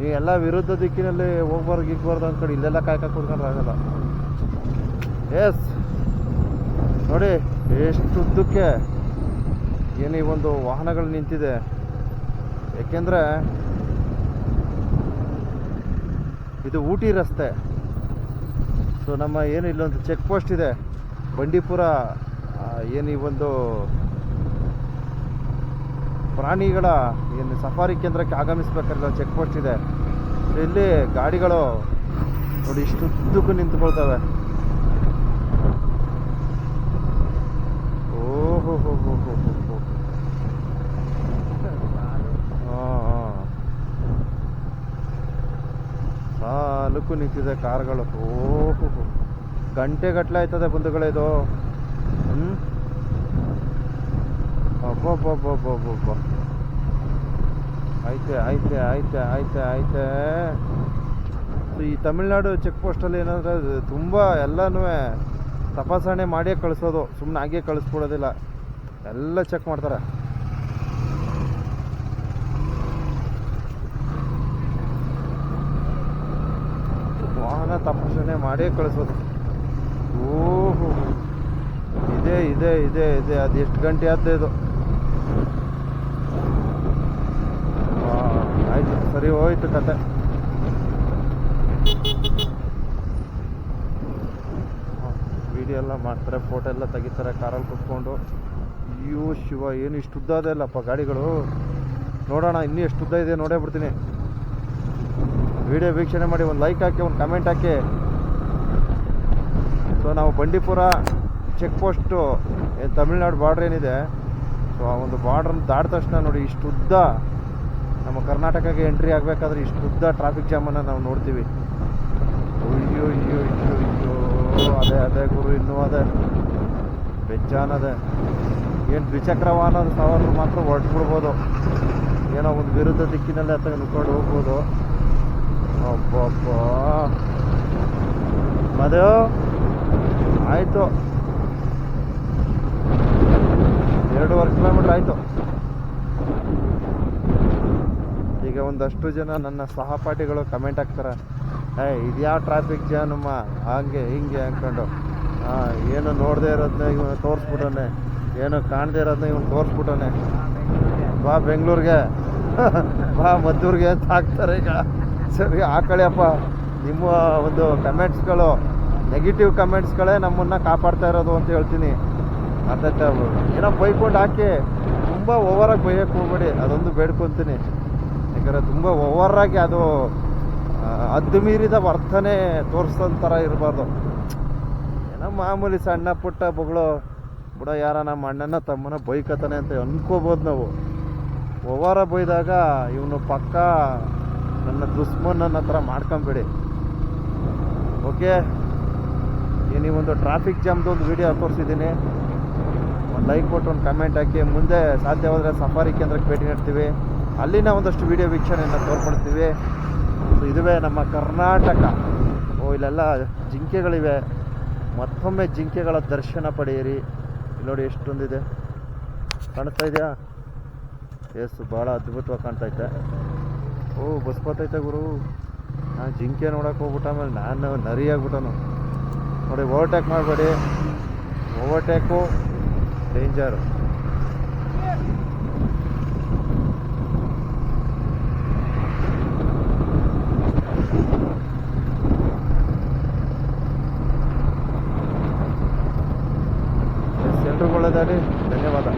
ನೀವು ಎಲ್ಲ ವಿರುದ್ಧ ದಿಕ್ಕಿನಲ್ಲಿ ಹೋಗ್ಬಾರ್ದು, ಗಿಗ್ಬಾರ್ದು ಅಂದ್ಕೊಂಡು ಇಲ್ಲೆಲ್ಲ ಕಾಯ್ಕೊಂಡು ಕುತ್ಕೊಂಡ್ರೆ ಆಗಲ್ಲ. ಎಸ್ ನೋಡಿ ಎಷ್ಟು ಉದ್ದಕ್ಕೆ ಏನು ಈ ಒಂದು ವಾಹನಗಳು ನಿಂತಿದೆ. ಏಕೆಂದರೆ ಇದು ಊಟಿ ರಸ್ತೆ. ಸೊ ನಮ್ಮ ಏನು ಇಲ್ಲೊಂದು ಚೆಕ್ ಪೋಸ್ಟ್ ಇದೆ. ಬಂಡೀಪುರ ಏನು ಈ ಒಂದು ಪ್ರಾಣಿಗಳ ಏನು ಸಫಾರಿ ಕೇಂದ್ರಕ್ಕೆ ಆಗಮಿಸ್ಬೇಕಾದ್ರೆ ಚೆಕ್ ಪೋಸ್ಟ್ ಇದೆ. ಇಲ್ಲಿ ಗಾಡಿಗಳು ನೋಡಿ ಇಷ್ಟು ಉದ್ದಕ್ಕೂ ನಿಂತ್ಕೊಳ್ತವೆ. ಓಹೋ ಹೋ ಹೋ. ಹೋ ಹೋ ಸಾಲಕ್ಕೂ ನಿಂತಿದೆ ಕಾರ್ಗಳು. ಓಹೋ ಗಂಟೆ ಗಟ್ಟಲೆ ಆಯ್ತದೆ ಬಂಧುಗಳೇ ಇದು. ಹ್ಞೂ ಅಬ್ಬಬ್ಬಬ್ಬಬ್ಬಬ್ಬ ಐತೆ ಐತೆ ಐತೆ ಐತೆ ಐತೆ ಈ ತಮಿಳ್ನಾಡು ಚೆಕ್ ಪೋಸ್ಟಲ್ಲಿ ಏನಂದ್ರೆ ತುಂಬ ಎಲ್ಲನೂ ತಪಾಸಣೆ ಮಾಡಿಯೇ ಕಳಿಸೋದು. ಸುಮ್ಮನೆ ಹಾಗೆ ಕಳಿಸ್ಬಿಡೋದಿಲ್ಲ. ಎಲ್ಲ ಚೆಕ್ ಮಾಡ್ತಾರೆ. ವಾಹನ ತಪಾಸಣೆ ಮಾಡಿಯೇ ಕಳಿಸೋದು. ಓಹೋ. ಇದೆ ಇದೆ ಇದೆ ಇದೆ. ಅದು ಎಷ್ಟು ಗಂಟೆ ಆದ ಇದು ಆ, ಸರಿ ಹೋಯ್ತು ಕತೆ ವಿಡಿಯೋ ಎಲ್ಲ ಮಾಡ್ತಾರೆ ಫೋಟೋ ಎಲ್ಲ ತೆಗಿತಾರೆ, ಕಾರಲ್ಲಿ ಕುತ್ಕೊಂಡು. ಅಯ್ಯೋ ಶಿವ, ಏನು ಇಷ್ಟು ಉದ್ದ ಇದೆ ಅಲ್ಲಪ್ಪ ಗಾಡಿಗಳು. ನೋಡೋಣ, ಇನ್ನೂ ಎಷ್ಟು ಉದ್ದ ಇದೆ ನೋಡೇ ಬಿಡ್ತೀನಿ. ವಿಡಿಯೋ ವೀಕ್ಷಣೆ ಮಾಡಿ, ಒಂದು ಲೈಕ್ ಹಾಕಿ, ಒಂದು ಕಮೆಂಟ್ ಹಾಕಿ. ಸೊ ನಾವು Bandipura check post Tamil Nadu border ಏನಿದೆ. ಸೊ ಆ ಒಂದು ಬಾರ್ಡ್ರನ್ನ ದಾಟಿದ ತಕ್ಷಣ ನೋಡಿ, ಇಷ್ಟು ಉದ್ದ. ನಮ್ಮ ಕರ್ನಾಟಕಕ್ಕೆ ಎಂಟ್ರಿ ಆಗಬೇಕಾದ್ರೆ ಇಷ್ಟು ಉದ್ದ ಟ್ರಾಫಿಕ್ ಜಾಮನ್ನು ನಾವು ನೋಡ್ತೀವಿ. ಅಯ್ಯೋ ಅಯ್ಯೋ ಅಯ್ಯೋ ಅಯ್ಯೋ, ಅದೇ ಅದೇ ಗುರು, ಇನ್ನೂ ಅದೇ. ಬೆಚ್ಚಾನದೆ ಏನು ದ್ವಿಚಕ್ರ ವಾಹನ ಸವಾರರು ಮಾತ್ರ ಹೊರಟ್ಬಿಡ್ಬೋದು. ಏನೋ ಒಂದು ವಿರುದ್ಧ ದಿಕ್ಕಿನಲ್ಲಿ ಹತ್ತ ನುಗ್ಕೊಂಡು ಹೋಗ್ಬೋದು. ಅಬ್ಬಬ್ಬ. ಮದು ಆಯಿತು. ಎರಡೂವರೆ ಕಿಲೋಮೀಟ್ರ್ ಆಯಿತು. ಈಗ ಒಂದಷ್ಟು ಜನ ನನ್ನ ಸಹಪಾಠಿಗಳು ಕಮೆಂಟ್ ಹಾಕ್ತಾರೆ, ಏ ಇದ್ಯಾವ ಟ್ರಾಫಿಕ್ ಜಾನಮ್ಮ ಹಂಗೆ, ಹಿಂಗೆ ಅಂದ್ಕೊಂಡು ಏನು ನೋಡದೇ ಇರೋದನ್ನ ಇವನು ತೋರಿಸ್ಬಿಟ್ಟವನೆ ಏನು ಕಾಣದೇ ಇರೋದನ್ನ ಇವನು ತೋರಿಸ್ಬಿಟ್ಟವನೆ ಬಾ ಬೆಂಗಳೂರಿಗೆ, ಬಾ ಮದ್ದೂರಿಗೆ ಅಂತ ಹಾಕ್ತಾರೆ ಈಗ. ಸರಿ ಹಾಕಳಿಯಪ್ಪ ನಿಮ್ಮ ಒಂದು ಕಮೆಂಟ್ಸ್ಗಳು ನೆಗೆಟಿವ್ ಕಮೆಂಟ್ಸ್ಗಳೇ ನಮ್ಮನ್ನು ಕಾಪಾಡ್ತಾ ಇರೋದು ಅಂತ ಹೇಳ್ತೀನಿ. ಅರ್ಥ ಏನೋ ಬೈಕೊಂಡು ಹಾಕಿ, ತುಂಬ ಓವರಾಗಿ ಬೈಯಕ್ಕೆ ಹೋಗ್ಬೇಡಿ, ಅದೊಂದು ಬೇಡ್ಕೊತೀನಿ ಯಾಕಂದರೆ ತುಂಬ ಓವರಾಗಿ ಅದು ಅದ್ದು ಮೀರಿದ ವರ್ತನೆ ಥರ ಇರಬಾರ್ದು. ಏನೋ ಮಾಮೂಲಿ ಸಣ್ಣ ಪುಟ್ಟ ಬಗಳು, ಬಿಡ ಯಾರ ನಮ್ಮ ಅಣ್ಣನ ತಮ್ಮನ ಬೈಕತಾನೆ ಅಂತ ಅನ್ಕೋಬೋದು ನಾವು. ಓವರ ಬೈದಾಗ ಇವನು ಪಕ್ಕ ನನ್ನ ದುಸ್ಮನ್ ಅನ್ನೋ ಥರ ಮಾಡ್ಕೊಂಬೇಡಿ. ಓಕೆ? ನೀವೊಂದು ಟ್ರಾಫಿಕ್ ಜಾಮ್ದು ಒಂದು ವಿಡಿಯೋ ತೋರಿಸಿದ್ದೀನಿ. ಒಂದು ಲೈಕ್ ಕೊಟ್ಟು ಒಂದು ಕಮೆಂಟ್ ಹಾಕಿ. ಮುಂದೆ ಸಾಧ್ಯವಾದರೆ ಸಫಾರಿ ಕೇಂದ್ರಕ್ಕೆ ಭೇಟಿ ನೀಡ್ತೀವಿ. ಅಲ್ಲಿನ ಒಂದಷ್ಟು ವಿಡಿಯೋ ವೀಕ್ಷಣೆಯನ್ನು ತೋರ್ಪಡ್ತೀವಿ. ಸೊ ಇದುವೇ ನಮ್ಮ ಕರ್ನಾಟಕ. ಓ ಇಲ್ಲೆಲ್ಲ ಜಿಂಕೆಗಳಿವೆ. ಮತ್ತೊಮ್ಮೆ ಜಿಂಕೆಗಳ ದರ್ಶನ ಪಡೆಯಿರಿ. ನೋಡಿ ಎಷ್ಟೊಂದಿದೆ. ಕಾಣಿಸ್ತಾ ಇದೆಯಾ? ಎಸ್ ಭಾಳ ಅದ್ಭುತವಾಗಿ ಕಾಣ್ತೈತೆ ಓ, ಬಸ್ ಗುರು. ನಾನು ಜಿಂಕೆ ನೋಡೋಕೆ ಹೋಗ್ಬಿಟ್ಟ ಆಮೇಲೆ ನಾನು ನರಿ ಆಗ್ಬಿಟ್ಟನು ನೋಡಿ, ಓವರ್ಟೇಕ್ ಮಾಡಬೇಡಿ. Overtake. Danger. ಧನ್ಯವಾದ